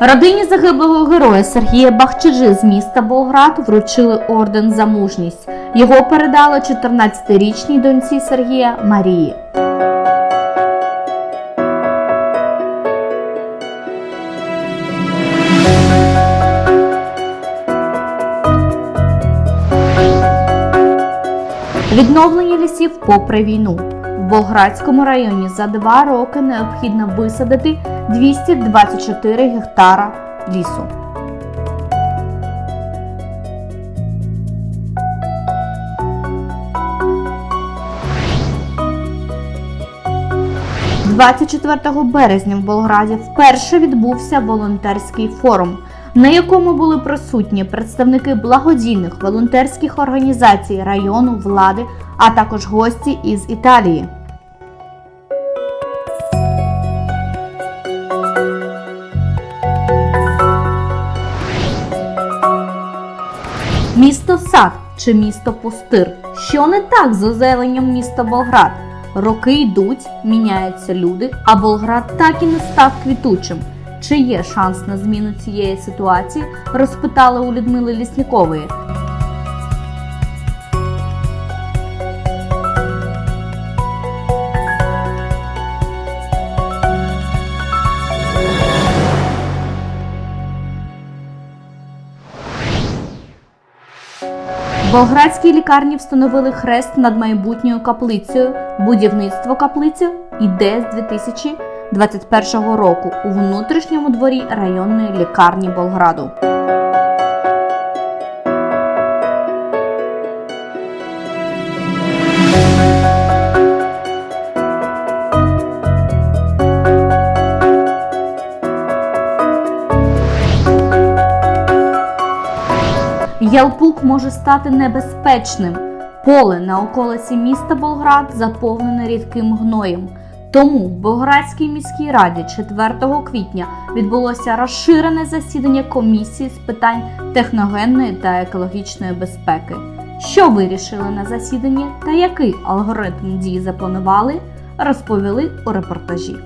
Родині загиблого героя Сергія Бахчиджи з міста Болград вручили орден за мужність. Його передали 14-річній доньці Сергія Марії. Відновлення лісів попри війну. В Болградському районі за два роки необхідно висадити 224 гектара лісу. – 24 березня в Болграді вперше відбувся волонтерський форум, на якому були присутні представники благодійних волонтерських організацій району влади, а також гості із Італії. Місто Сад чи місто Пустир? Що не так з озеленням міста Болград? Роки йдуть, міняються люди, а Болград так і не став квітучим. Чи є шанс на зміну цієї ситуації? Розпитали у Людмили Ліснікової. В Болградській лікарні встановили хрест над майбутньою каплицею. Будівництво каплиці йде з 2021 року у внутрішньому дворі районної лікарні Болграду. Ялпук може стати небезпечним. Поле на околиці міста Болград заповнене рідким гноєм. Тому в Болградській міській раді 4 квітня відбулося розширене засідання комісії з питань техногенної та екологічної безпеки. Що вирішили на засіданні та який алгоритм дій запланували, розповіли у репортажі.